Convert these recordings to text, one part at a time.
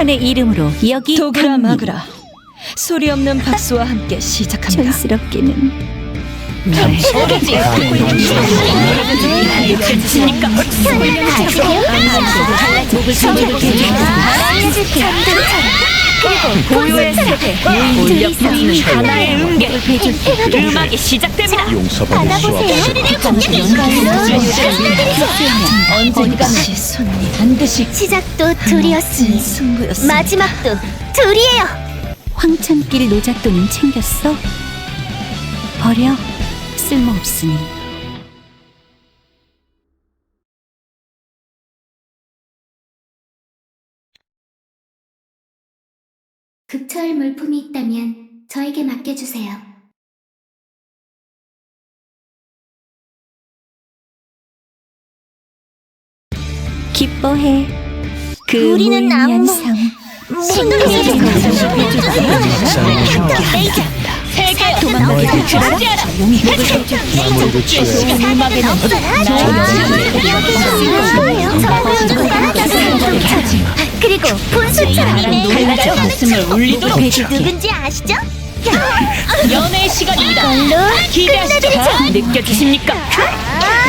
황천의 이름으로 여기 도그라 갑니다. 마그라 소리 없는 박수와 함께 시작합니다. 오로지 괜찮습 니까? 고요의 세계 울려 퍼지는 하나의 음계. 음악이 시작됩니다. 용서받을 수 없어 언젠가는 손이 반드시 시작도 둘이었으니 마지막도 둘이에요. 황천길 노잣돈은 챙겼어? 버려? 쓸모없으니 극초할 물품이 있다면 저에게 맡겨주세요. 기뻐해. 그 우리는 물연상 세 계 너에게 주라 마무리를 지어야 음악에는 그리고 분수처럼 갈라져 가슴을 울리도록 누군지 아시죠? 연애의 시간입니다. 기대하시죠. 느껴지십니까?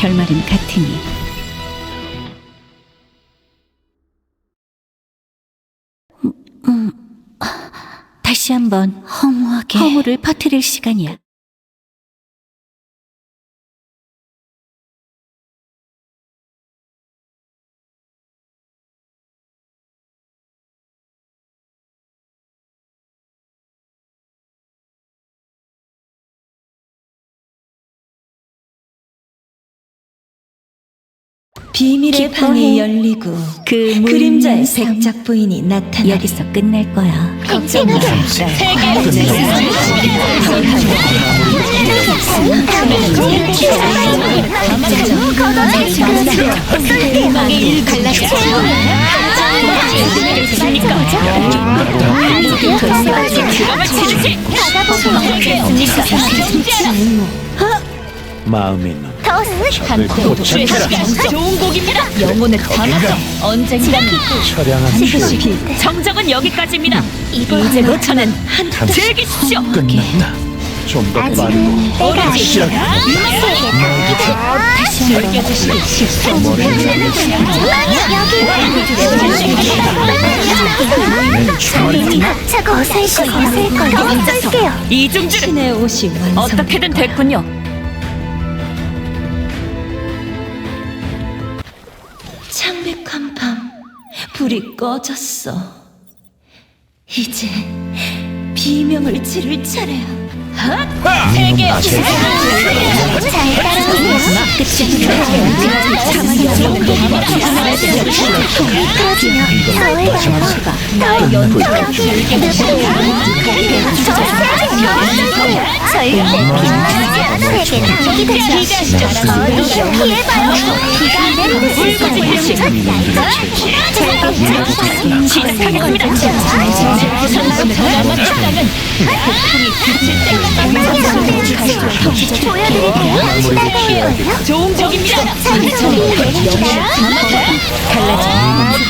결말은 같으니. 음, 음, 다시 한번 허무하게 허무를 퍼뜨릴 시간이야 비밀의. 방이 열리고 그 그림자의 백작 부인이 나타나 여기서 끝날 거야. 마음에 있는 더 적을 포착해라 좋은 곡입니다 영혼의 담아서 언젠가는 처량한 피해 정적은 여기까지입니다 이제부터 저는 즐기십시오 끝났다 좀더 빠르고 내가 시작 내 주머니 차고 쏠게요. 이중주를 신의 옷이 완성. 어떻게든 됐군요 창백한 밤 불이 꺼졌어. 이제 비명을 지를 차례야. 세계 잘 따라오세요. 떨어지며 보여드릴게요.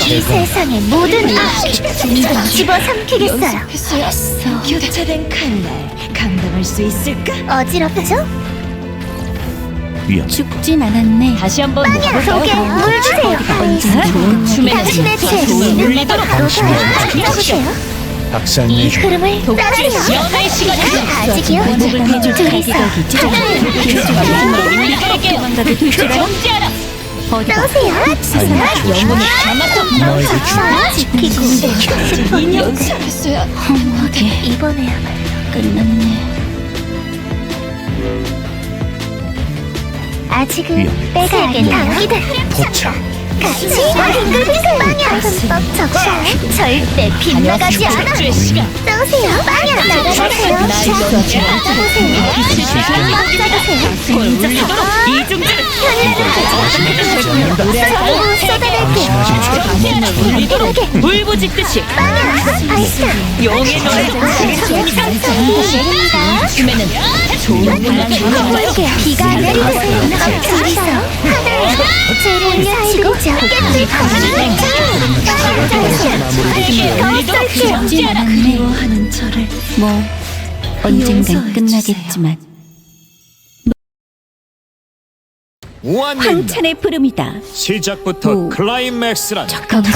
이 세상의 모든 악 집어삼키겠어요. 교차된 칼날 감당할 수 있을까? 어지럽죠? 위험 죽진 않았네 다시 한번 속에 물 주세요. 당신의 죄는 울리도록 받아보세요. 이 박살내줘 흐름을 따라요. 연애의 시간입니다 아직이요. 둘이서 도망가도 될줄 알아? 어디가 나오세요. 영혼을 담아서 너에게 주라 아, 지키고 싶은데 잘했어야 허무하게 이번에야말로 끝났네. 아직은 위험해. 때가 아닌 당기들 포착 같이 빙글빙글 빵야 흠뻑 적셔 절대 빗나가지 않아. 쏘세요. 빵야. 나가보세요. 흠뻑 잡으세요. 걸 울리도록 이중지를 서로 쏟아낼게요 울리도록 울부짖듯이 빵야. 발사 용의 노래 좋은 문학 비가 내리세요 둘이서 깨끗이 그리워하는 저를 뭐 언젠간 끝나겠지만 완전 황천의 부름이다 시작부터 오. 클라이맥스란 절대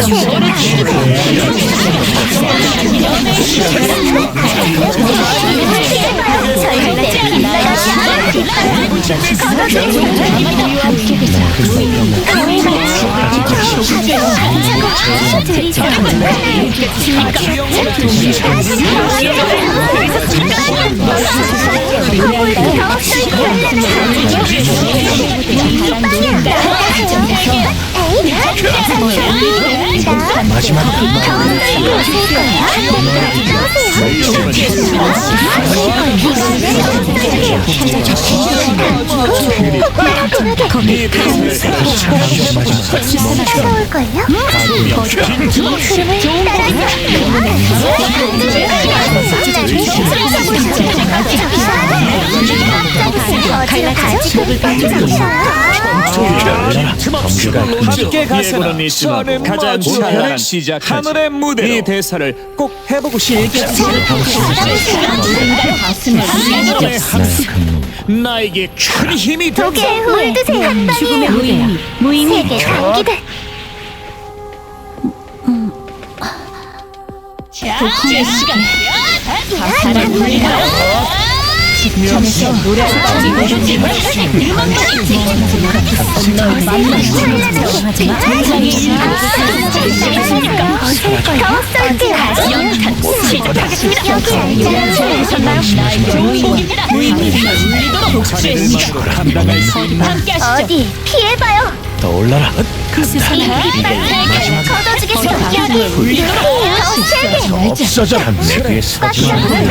빗나 않 아 차가울걸요? 흐름을 함께 가서는 있지만 가장 시작 하늘의 무대 이 대사를 꼭 해보고 싶다. 함 나에게 큰 힘이 된다. 독에 물드세요. 한 방에 무의미 무의미. 세계 단기들 죄 시간. 연탄 시작하겠습니다 함께 하시죠 어디 피해봐요 떠올라라 세게 걷어주겠습니다 더 세게 없어져라 내게 서지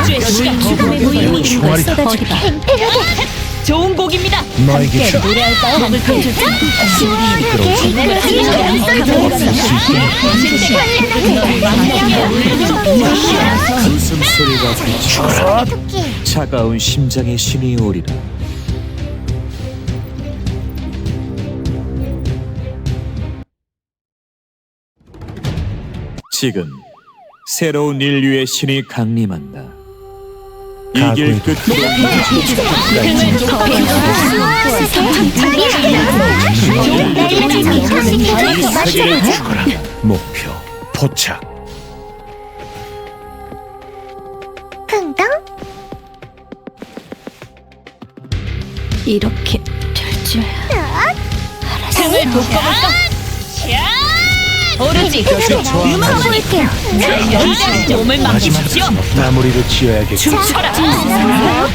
죄 시간 무의미 쏟아주리라 팽팽하게 좋은 곡입니다 너에게 주 먹을 펴줄 숨소리가 비추어라 차가운 심장의 신이 오리라 지금 새로운 인류의 신이 강림한다. 이 길 끝으로 이 세계를 죽어라 목표 포착. 긍정? 이렇게 될 줄. 돋궈볼까 오로지 커볼게요. 연장 몸을 맡기십시오. 마무리를 지어야겠다 춤춰라.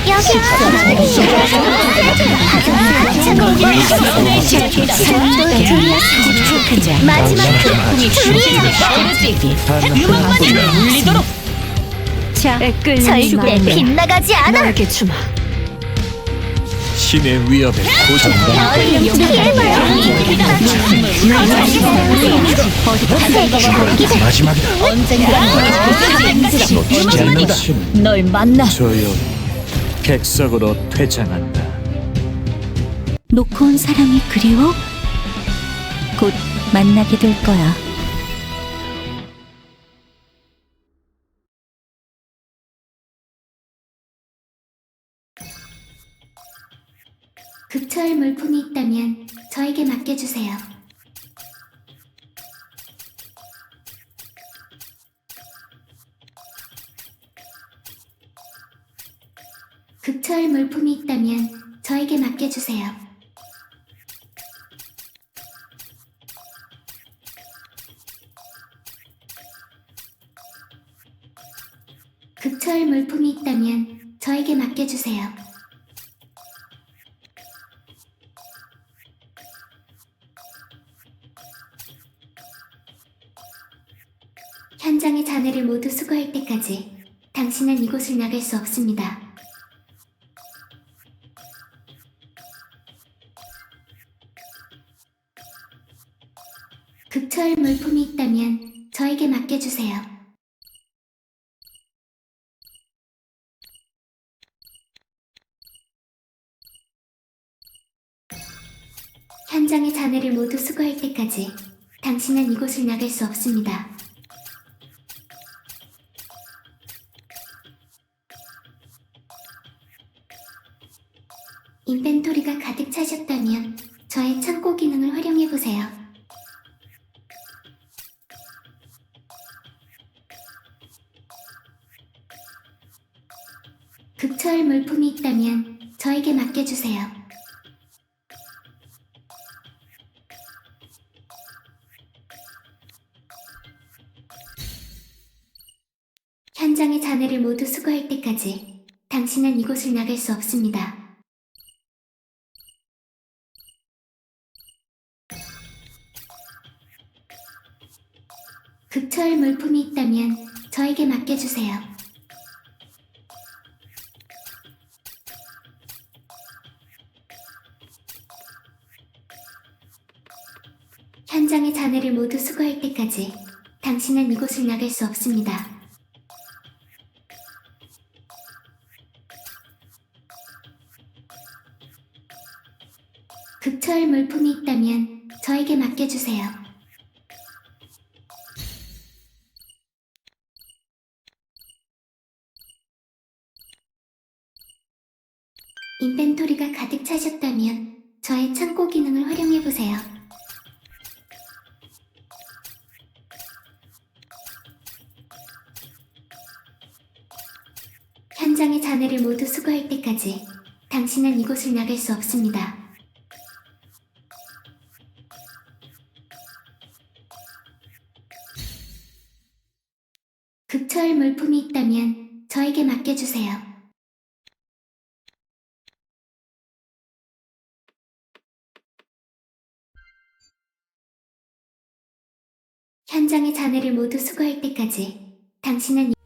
여기 마지막 음악만이 울리도록. 자, 절대 빗나가지 않아. 너에게 주마. 신의 위협에 고정당할 피해봐요. 마지막이다. 놓치지 않는다. 신은 널 만나. 조용히 객석으로 퇴장한다. 놓고 온 사랑이 그리워? 곧 만나게 될 거야. 극처의 물품이 있다면 저에게 맡겨주세요. 극처의 물품이 있다면 저에게 맡겨주세요. 극처의 물품이 있다면 저에게 맡겨주세요. 때까지 당신은 이곳을 나갈 수 없습니다. 급처할 물품이 있다면 저에게 맡겨주세요. 현장의 잔해를 모두 수거할 때까지 당신은 이곳을 나갈 수 없습니다. 인벤토리가 가득 차셨다면 저의 창고 기능을 활용해 보세요. 급처할 물품이 있다면 저에게 맡겨주세요. 현장의 잔해를 모두 수거할 때까지 당신은 이곳을 나갈 수 없습니다. 있다면 저에게 맡겨주세요. 현장의 잔해를 모두 수거할 때까지 당신은 이곳을 나갈 수 없습니다. 급처할 물품이 있다면 저에게 맡겨주세요. 인벤토리가 가득 차셨다면 저의 창고 기능을 활용해 보세요. 현장의 잔해를 모두 수거할 때까지 당신은 이곳을 나갈 수 없습니다. 급처할 물품이 있다면 저에게 맡겨주세요. 수거할 때까지. 당신은